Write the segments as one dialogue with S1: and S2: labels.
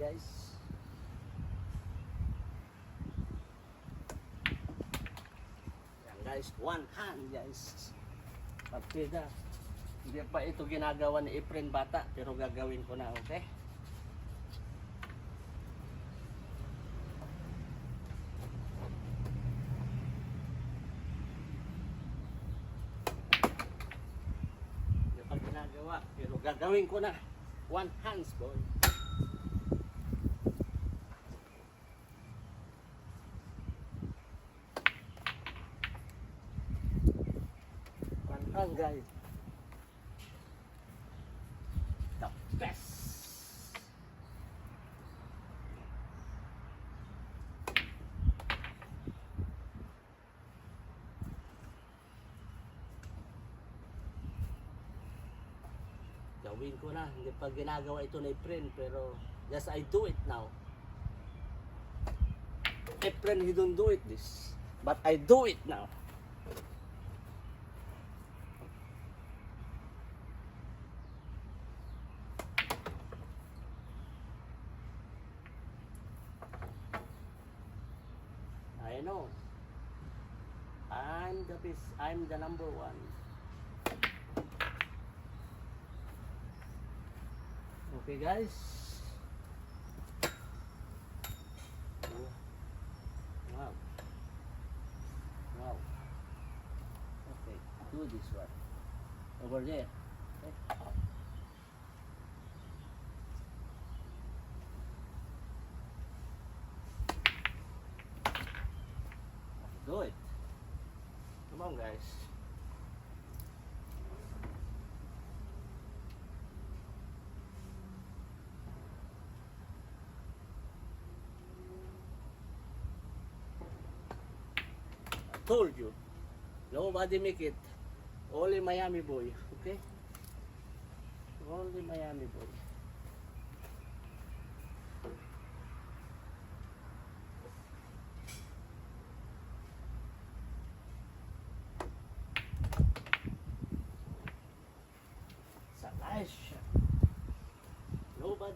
S1: guys. Yan guys, one hand guys. Partida. Hindi pa ito ginagawa ni Efren Bata, pero gagawin ko na, okay? Hindi pa ginagawa, pero gagawin ko na. One hands, boy. Guys. The best. Gawin ko na. Hindi pa ginagawa ito ni Efren, pero yes, I do it now. Efren, he don't do it this. But I do it now. Know. I'm the best. I'm the number one. Okay, guys. Wow. Wow. Okay, do this one. Over there. Okay. Do it. On, guys. Told you. Nobody make it. Only Miami boy. Okay? Only Miami boy.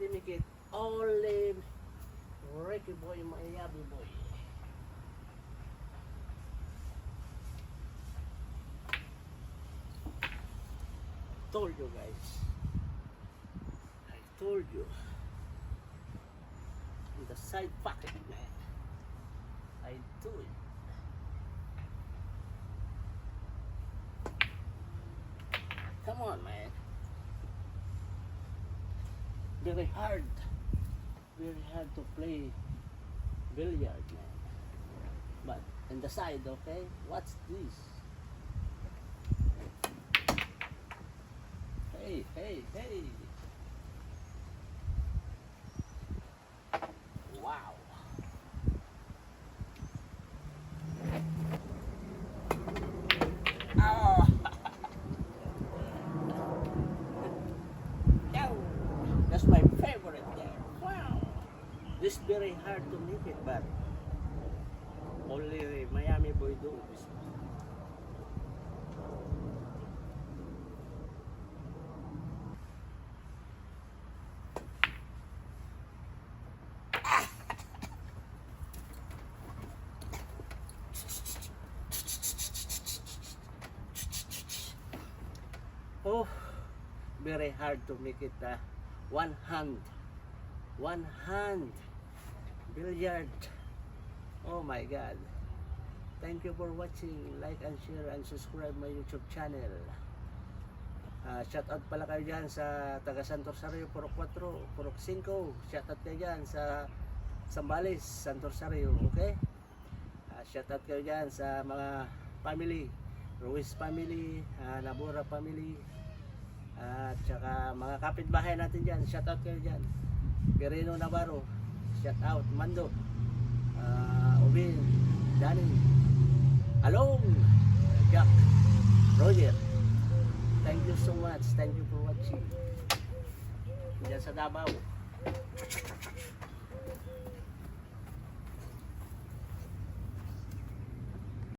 S1: Nobody make it. Only Ricky boy, Miami boy. told you guys. I told you. In the side pocket, man. I do it. Come on, man. Very hard. Very hard to play billiard, man. But in the side, okay? What's this? Hey, hey, hey. This very hard to make it, but only Miami boy do this. Oh, very hard to make it uh, one hand. One hand. Billiard. Oh my God. Thank you for watching. Like and share and subscribe my YouTube channel. Ah, shout out pala kayo dyan sa taga Santo Rosario, Purok 4, Purok 5. Shout out kayo dyan sa Sambales, Santo Rosario. Okay? Ah, shout out kayo dyan sa mga family. Ruiz family, ah, Nabura family, at saka mga kapitbahay natin dyan, shout out kayo dyan. Pirino Navarro, shout out. Mando, uh, Ubin, Danny, Along, Jack, Roger. Thank you so much. Thank you for watching. Diyan sa Davao.